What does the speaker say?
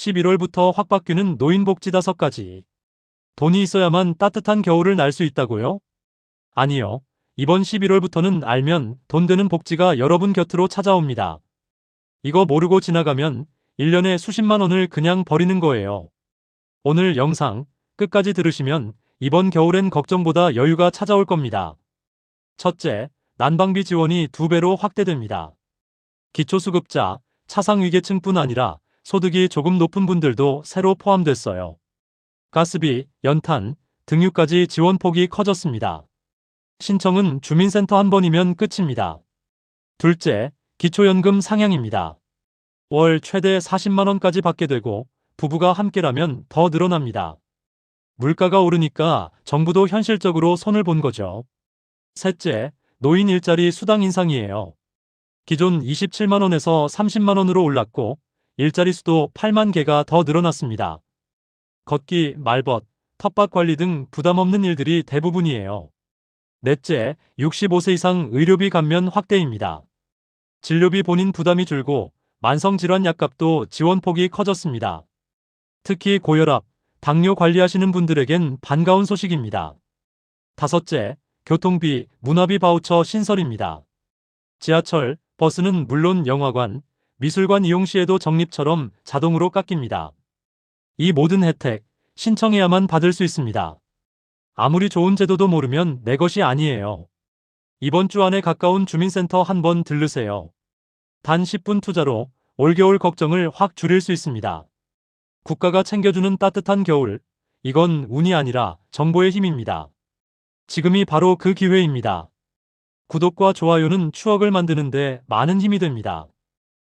11월부터 확 바뀌는 노인복지 다섯가지. 돈이 있어야만 따뜻한 겨울을 날 수 있다고요? 아니요. 이번 11월부터는 알면 돈 되는 복지가 여러분 곁으로 찾아옵니다. 이거 모르고 지나가면 1년에 수십만 원을 그냥 버리는 거예요. 오늘 영상 끝까지 들으시면 이번 겨울엔 걱정보다 여유가 찾아올 겁니다. 첫째, 난방비 지원이 두 배로 확대됩니다. 기초수급자, 차상위계층뿐 아니라 소득이 조금 높은 분들도 새로 포함됐어요. 가스비, 연탄, 등유까지 지원폭이 커졌습니다. 신청은 주민센터 한 번이면 끝입니다. 둘째, 기초연금 상향입니다. 월 최대 40만원까지 받게 되고 부부가 함께라면 더 늘어납니다. 물가가 오르니까 정부도 현실적으로 손을 본 거죠. 셋째, 노인 일자리 수당 인상이에요. 기존 27만원에서 30만원으로 올랐고 일자리 수도 8만 개가 더 늘어났습니다. 걷기, 말벗, 텃밭 관리 등 부담 없는 일들이 대부분이에요. 넷째, 65세 이상 의료비 감면 확대입니다. 진료비 본인 부담이 줄고 만성질환 약값도 지원폭이 커졌습니다. 특히 고혈압, 당뇨 관리하시는 분들에겐 반가운 소식입니다. 다섯째, 교통비, 문화비 바우처 신설입니다. 지하철, 버스는 물론 영화관, 미술관 이용 시에도 적립처럼 자동으로 깎입니다. 이 모든 혜택, 신청해야만 받을 수 있습니다. 아무리 좋은 제도도 모르면 내 것이 아니에요. 이번 주 안에 가까운 주민센터 한번 들르세요. 단 10분 투자로 올겨울 걱정을 확 줄일 수 있습니다. 국가가 챙겨주는 따뜻한 겨울. 이건 운이 아니라 정보의 힘입니다. 지금이 바로 그 기회입니다. 구독과 좋아요는 추억을 만드는데 많은 힘이 됩니다.